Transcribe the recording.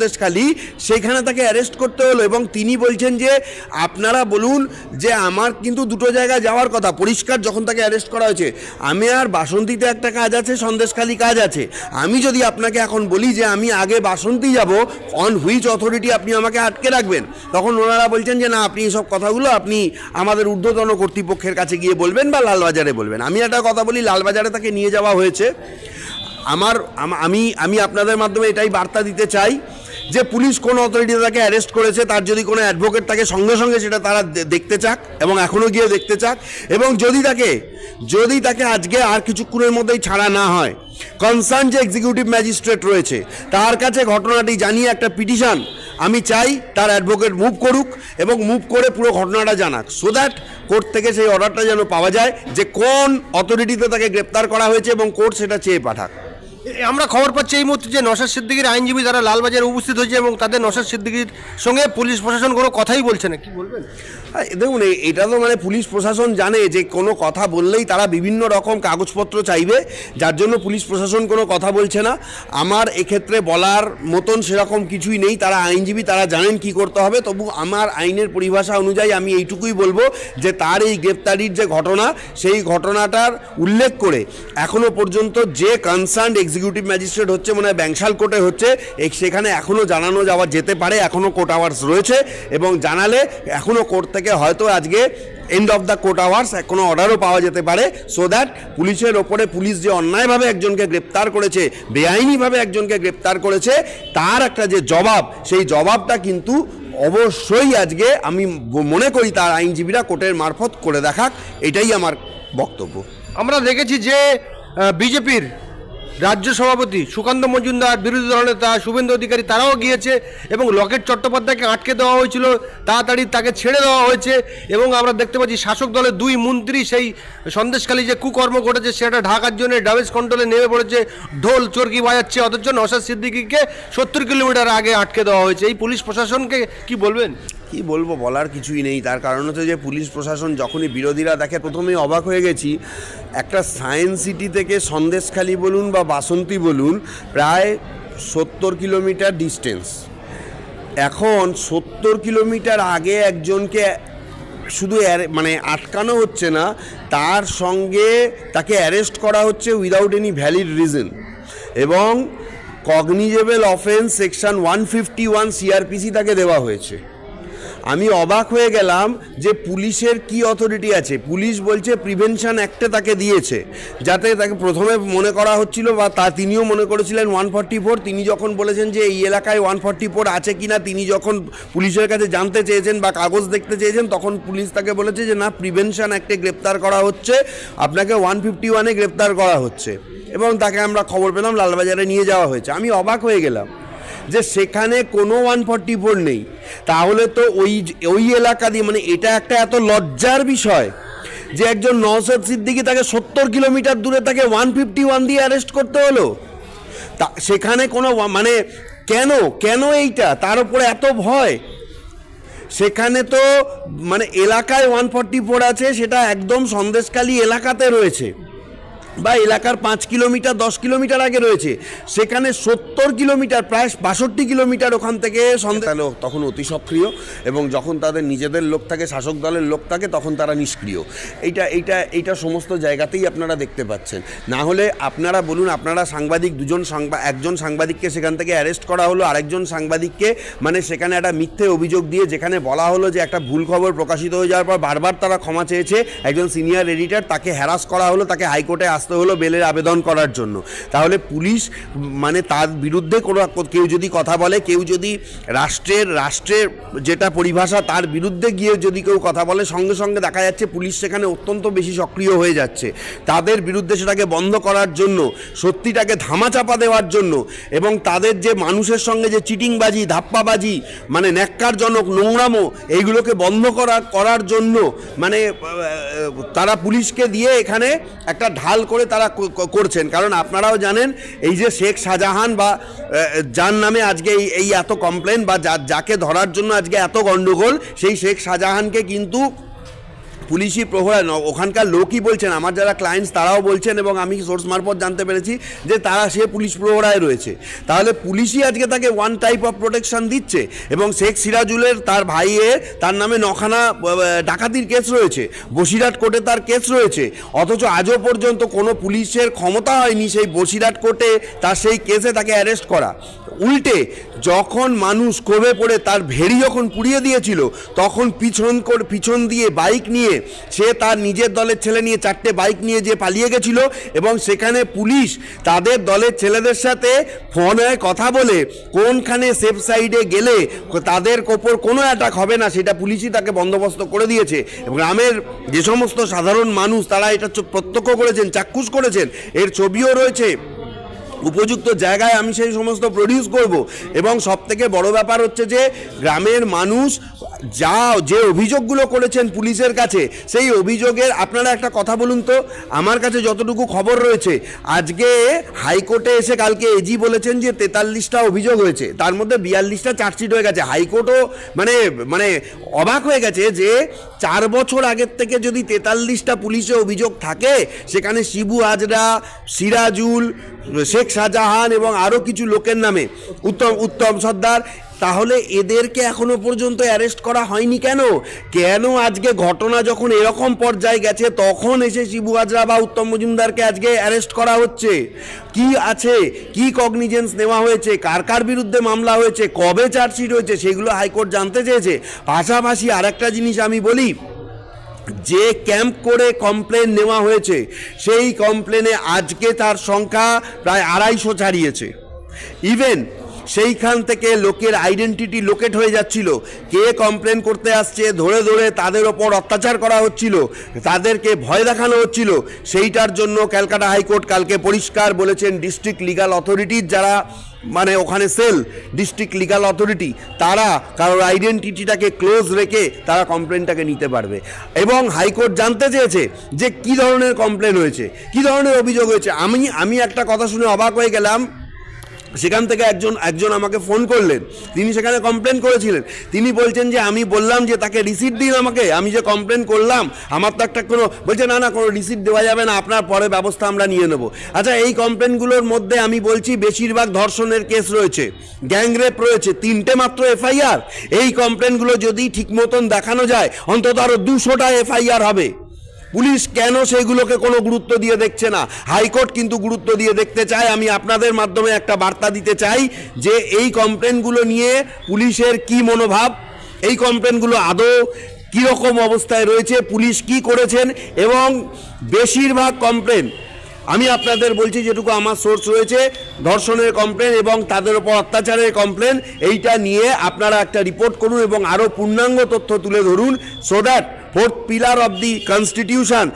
সন্দেশখালী সেইখানে তাকে অ্যারেস্ট করতে হলো এবং তিনি বলছেন যে, আপনারা বলুন যে আমার কিন্তু দুটো জায়গায় যাওয়ার কথা, পরিষ্কার যখন তাকে অ্যারেস্ট করা হয়েছে। আমি আর বাসন্তীতে একটা কাজ আছে সন্দেশখালী কাজ আছে। আমি যদি আপনাকে এখন বলি যে আমি আগে বাসন্তী যাব অন হুইচ অথরিটি আপনি আমাকে আটকে রাখবেন, তখন ওনারা বলছেন যে, না, আপনি এইসব কথাগুলো আপনি আমাদের ঊর্ধ্বতন কর্তৃপক্ষের কাছে গিয়ে বলবেন বা লালবাজারে বলবেন। আমি একটা কথা বলি, লালবাজারে তাকে নিয়ে যাওয়া হয়েছে। আমার আমি আমি আপনাদের মাধ্যমে এটাই বার্তা দিতে চাই যে পুলিশ কোন অথরিটি তাকে অ্যারেস্ট করেছে, তার যদি কোনো অ্যাডভোকেট তাকে সঙ্গে সঙ্গে সেটা তারা দেখতে চাক এবং এখনও গিয়ে দেখতে চাক। এবং যদি তাকে যদি তাকে আজকে আর কিছুক্ষণের মধ্যেই ছাড়া না হয় কনসার্ন যে এক্সিকিউটিভ ম্যাজিস্ট্রেট রয়েছে, তার কাছে ঘটনাটি জানিয়ে একটা পিটিশন আমি চাই তার অ্যাডভোকেট মুভ করুক এবং মুভ করে পুরো ঘটনাটা জানাক সো দ্যাট কোর্ট থেকে সেই অর্ডারটা যেন পাওয়া যায় যে কোন অথরিটিতে তাকে গ্রেপ্তার করা হয়েছে এবং কোর্ট সেটা চেয়ে পাঠাক। আমরা খবর পাচ্ছি এই মুহূর্তে যে নসাদ সিদ্দিকির আইনজীবী যারা লালবাজারে উপস্থিত হয়েছে এবং তাদের নসাদ সিদ্দিকির সঙ্গে পুলিশ প্রশাসন কোনো কথাই বলছে না, কি বলবেন? দেখুন এ- এটা তো মানে পুলিশ প্রশাসন জানে যে কোনো কথা বললেই তারা বিভিন্ন রকম কাগজপত্র চাইবে, যার জন্য পুলিশ প্রশাসন কোনো কথা বলছে না। আমার এক্ষেত্রে বলার মতন সেরকম কিছুই নেই, তারা আইনজীবী, তারা জানেন কি করতে হবে, তবু আমার আইনের পরিভাষা অনুযায়ী আমি এইটুকুই বলব যে তার এই গ্রেপ্তারির যে ঘটনা, সেই ঘটনাটার উল্লেখ করে এখনও পর্যন্ত যে কনসার্ন এক্সিকিউটিভ ম্যাজিস্ট্রেট হচ্ছে মানে ব্যাংশাল কোর্টে হচ্ছে সেখানে এখনও জানানো যাওয়া যেতে পারে এখনও কোর্ট আওয়ার্স রয়েছে এবং জানালে এখনও কোর্ট থেকে হয়তো আজকে end of the court hours কোনো অর্ডারও পাওয়া যেতে পারে সো দ্যাট পুলিশের ওপরে পুলিশ যে অন্যায়ভাবে একজনকে গ্রেপ্তার করেছে, বেআইনিভাবে একজনকে গ্রেপ্তার করেছে, তার একটা যে জবাব, সেই জবাবটা কিন্তু অবশ্যই আজকে আমি মনে করি তার আইনজীবীরা কোর্টের মারফত করে দেখাক, এটাই আমার বক্তব্য। আমরা দেখেছি যে বিজেপির রাজ্য সভাপতি সুকান্ত মজুমদার, বিরোধী দলনেতা শুভেন্দু অধিকারী তারাও গিয়েছে এবং লকেট চট্টোপাধ্যায়কে আটকে দেওয়া হয়েছিল। তাড়াতাড়ি তাকে ছেড়ে দেওয়া হয়েছে এবং আমরা দেখতে পাচ্ছি শাসক দলের দুই মন্ত্রী সেই সন্দেশখালী যে কুকর্ম ঘটেছে সেটা ঢাকার জন্য ডাবেজ কন্ট্রোলে নেমে পড়েছে। ঢোল চর্কি বাজাচ্ছে, অথচ নসাদ সিদ্দিকিকে সত্তর কিলোমিটার আগে আটকে দেওয়া হয়েছে। এই পুলিশ প্রশাসনকে কি বলবেন? কি বলব, বলার কিছুই নেই। তার কারণ হচ্ছে যে পুলিশ প্রশাসন যখনই বিরোধীরা দেখে, প্রথমেই অবাক হয়ে গেছি। একটা সায়েন্স সিটি থেকে সন্দেশখালী বলুন বা বাসন্তী বলুন, প্রায় সত্তর কিলোমিটার ডিস্টেন্স এখন সত্তর কিলোমিটার আগে একজনকে শুধু মানে আটকানো হচ্ছে না, তার সঙ্গে তাকে অ্যারেস্ট করা হচ্ছে উইদাউট এনি ভ্যালিড রিজন এবং cognizable offence section one fifty one CrPC তাকে দেওয়া হয়েছে। আমি অবাক হয়ে গেলাম যে পুলিশের কি অথরিটি আছে। পুলিশ বলছে প্রিভেনশন অ্যাক্টে তাকে দিয়েছে, যাতে তাকে প্রথমে মনে করা হচ্ছিল বা তা তিনিও মনে করেছিলেন ওয়ান ফর্টি ফোর। তিনি যখন বলেছেন যে এই এলাকায় ওয়ান ফর্টি ফোর আছে কি না তিনি যখন পুলিশের কাছে জানতে চেয়েছেন বা কাগজ দেখতে চেয়েছেন, তখন পুলিশ তাকে বলেছে যে, না প্রিভেনশন অ্যাক্টে গ্রেপ্তার করা হচ্ছে, আপনাকে ওয়ান ফিফটি ওয়ানে গ্রেপ্তার করা হচ্ছে। এবং তাকে আমরা খবর পেলাম, লালবাজারে নিয়ে যাওয়া হয়েছে। আমি অবাক হয়ে গেলাম। যে সেখানে কোনো ওয়ান ফর্টি ফোর নেই। তাহলে তো ওই ওই এলাকা দিয়ে মানে এটা একটা এত লজ্জার বিষয় যে একজন নওসাদ সিদ্দিকি তাকে সত্তর কিলোমিটার দূরে তাকে ওয়ান ফিফটি ওয়ান দিয়ে অ্যারেস্ট করতে হলো। তা, সেখানে কোনো মানে কেন কেন এইটা? তার উপরে এত ভয়। সেখানে তো মানে এলাকায় ওয়ান ফর্টি ফোর আছে, সেটা একদম সন্দেশকালী এলাকাতে রয়েছে। বা এলাকার পাঁচ কিলোমিটার, দশ কিলোমিটার আগে রয়েছে। সেখানে সত্তর কিলোমিটার, প্রায় বাষট্টি কিলোমিটার ওখান থেকে সন্দেশ তখন অতি সক্রিয় এবং যখন তাদের নিজেদের লোক থাকে, শাসক দলের লোক থাকে, তখন তারা নিষ্ক্রিয়। এইটা এইটা এইটা সমস্ত জায়গাতেই আপনারা দেখতে পাচ্ছেন। না হলে আপনারা বলুন, আপনারা সাংবাদিক, দুজন সাংবা, একজন সাংবাদিককে সেখান থেকে অ্যারেস্ট করা হলো, আরেকজন সাংবাদিককে মানে সেখানে একটা মিথ্যে অভিযোগ দিয়ে যেখানে বলা হলো যে একটা ভুল খবর প্রকাশিত হয়ে যাওয়ার পর বারবার তারা ক্ষমা চেয়েছে। একজন সিনিয়র এডিটর, তাকে হ্যারাস করা হলো, তাকে হাইকোর্টে আসতে হলো বেলের আবেদন করার জন্য। তাহলে পুলিশ মানে তার বিরুদ্ধে কোনো কেউ যদি কথা বলে, কেউ যদি রাষ্ট্রের রাষ্ট্রের যেটা পরিভাষা তার বিরুদ্ধে গিয়ে যদি কেউ কথা বলে, সঙ্গে সঙ্গে দেখা যাচ্ছে পুলিশ সেখানে অত্যন্ত বেশি সক্রিয় হয়ে যাচ্ছে। তাদের বিরুদ্ধে সেটাকে বন্ধ করার জন্য, সত্যিটাকে ধামাচাপা দেওয়ার জন্য এবং তাদের যে মানুষের সঙ্গে যে চিটিংবাজি, ধাপ্পাবাজি মানে ন্যাক্কারজনক নোংরামো, এইগুলোকে বন্ধ করা, করার জন্য মানে তারা পুলিশকে দিয়ে এখানে একটা ঢাল করে তারা ক- ক- করছেন। কারণ আপনারাও জানেন, এই যে শেখ শাহজাহান বা যার নামে আজকে এই এই এত কমপ্লেন বা যাকে ধরার জন্য আজকে এত গণ্ডগোল সেই শেখ শাহজাহানকে কিন্তু পুলিশি প্রহরা ওখানকার লোকই বলছেন, আমার যারা ক্লায়েন্টস তারাও বলছেন এবং আমি সোর্স মারফত জানতে পেরেছি যে তারা সে পুলিশ প্রহরায় রয়েছে। তাহলে পুলিশই আজকে তাকে ওয়ান টাইপ অফ প্রোটেকশন দিচ্ছে এবং শেখ সিরাজুলের তার ভাইয়ের তার নামে নখানা ডাকাতির কেস রয়েছে, বসিরহাট কোর্টে তার কেস রয়েছে, অথচ আজও পর্যন্ত কোনো পুলিশের ক্ষমতা হয়নি সেই বসিরহাট কোর্টে তার সেই কেসে তাকে অ্যারেস্ট করা। উল্টে যখন মানুষ ক্ষোভে পড়ে, তার ভেড়ি যখন পুড়িয়ে দিয়েছিল, তখন পিছন করে পিছন দিয়ে বাইক নিয়ে সে তার নিজের দলের ছেলে নিয়ে চারটে বাইক নিয়ে যে পালিয়ে গেছিল এবং সেখানে পুলিশ তাদের দলের ছেলেদের সাথে ফোনে কথা বলে কোনখানে সেফ সাইডে গেলে তাদের ওপর কোনো অ্যাটাক হবে না, সেটা পুলিশই তাকে বন্দোবস্ত করে দিয়েছে। এবং গ্রামের যে সমস্ত সাধারণ মানুষ, তারা এটা প্রত্যক্ষ করেছেন, চাক্ষুষ করেছেন। এর ছবিও রয়েছে। উপযুক্ত জায়গায় আমি সেই সমস্ত প্রডিউস করব। এবং সব থেকে বড় ব্যাপার হচ্ছে যে, গ্রামের মানুষ যা, যে অভিযোগগুলো করেছেন পুলিশের কাছে, সেই অভিযোগের আপনারা একটা কথা বলুন তো, আমার কাছে যতটুকু খবর রয়েছে, আজকে হাইকোর্টে এসে কালকে এজি বলেছেন যে তেতাল্লিশটা অভিযোগ হয়েছে, তার মধ্যে বিয়াল্লিশটা চার্জশিট হয়ে গেছে। হাইকোর্টও মানে মানে অবাক হয়ে গেছে যে চার বছর আগের থেকে যদি তেতাল্লিশটা পুলিশে অভিযোগ থাকে, সেখানে শিবু হাজরা, সিরাজুল, শেখ শাহজাহান এবং আরও কিছু লোকের নামে, উত্তম উত্তম সর্দার তাহলে এদেরকে এখনও পর্যন্ত অ্যারেস্ট করা হয়নি কেন? কেন আজকে ঘটনা যখন এরকম পর্যায়ে গেছে, তখন এসে শিবু হাজরা বা উত্তম মজুমদারকে আজকে অ্যারেস্ট করা হচ্ছে। কি আছে? কি কগনিজেন্স নেওয়া হয়েছে? কার কার বিরুদ্ধে মামলা হয়েছে? কবে চার্জশিট হয়েছে? সেগুলো হাইকোর্ট জানতে চেয়েছে। পাশাপাশি আরেকটা জিনিস আমি বলি, যে ক্যাম্প করে কমপ্লেন নেওয়া হয়েছে, সেই কমপ্লেনে আজকে তার সংখ্যা প্রায় আড়াইশো ছাড়িয়েছে। ইভেন সেইখান থেকে লোকের আইডেন্টিটি লোকেট হয়ে যাচ্ছিল। কে কমপ্লেন করতে আসছে, ধরে ধরে তাদের ওপর অত্যাচার করা হচ্ছিল, তাদেরকে ভয় দেখানো হচ্ছিল। সেইটার জন্য ক্যালকাটা হাইকোর্ট কালকে পরিষ্কার বলেছেন ডিস্ট্রিক্ট লিগাল অথরিটির যারা মানে ওখানে সেল ডিস্ট্রিক্ট লিগাল অথরিটি তারা কারোর আইডেন্টিটিটাকে ক্লোজ রেখে তারা কমপ্লেনটাকে নিতে পারবে। এবং হাইকোর্ট জানতে চেয়েছে যে কি ধরনের কমপ্লেন হয়েছে, কি ধরনের অভিযোগ হয়েছে। আমি আমি একটা কথা শুনে অবাক হয়ে গেলাম। সেখান থেকে একজন একজন আমাকে ফোন করলেন। তিনি সেখানে কমপ্লেন করেছিলেন। তিনি বলছেন যে, আমি বললাম যে, তাকে রিসিট দিন আমাকে। আমি যে কমপ্লেন করলাম, আমার তো একটা কোনো বলছে, না না, কোনো রিসিট দেওয়া যাবে না। আপনার পরে ব্যবস্থা আমরা নিয়ে নেব। আচ্ছা এই কমপ্লেনগুলোর মধ্যে আমি বলছি, বেশিরভাগ ধর্ষণের কেস রয়েছে। গ্যাংরেপ রয়েছে, তিনটে মাত্র এফআইআর এই কমপ্লেনগুলো যদি ঠিক মতন দেখানো যায়, অন্তত আরও দুশোটা এফআইআর হবে। পুলিশ কেন সেইগুলোকে কোনো গুরুত্ব দিয়ে দেখছে না? হাইকোর্ট কিন্তু গুরুত্ব দিয়ে দেখতে চায়। আমি আপনাদের মাধ্যমে একটা বার্তা দিতে চাই যে এই কমপ্লেনগুলো নিয়ে পুলিশের কি মনোভাব? এই কমপ্লেনগুলো আদৌ কীরকম অবস্থায় রয়েছে? পুলিশ কি করেছেন? এবং বেশিরভাগ কমপ্লেন, আমি আপনাদের বলছি যেটুকু আমার সোর্স রয়েছে, ধর্ষণের কমপ্লেন এবং তাদের ওপর অত্যাচারের কমপ্লেন, এইটা নিয়ে আপনারা একটা রিপোর্ট করুন এবং আরও পূর্ণাঙ্গ তথ্য তুলে ধরুন so that fourth pillar of the constitution.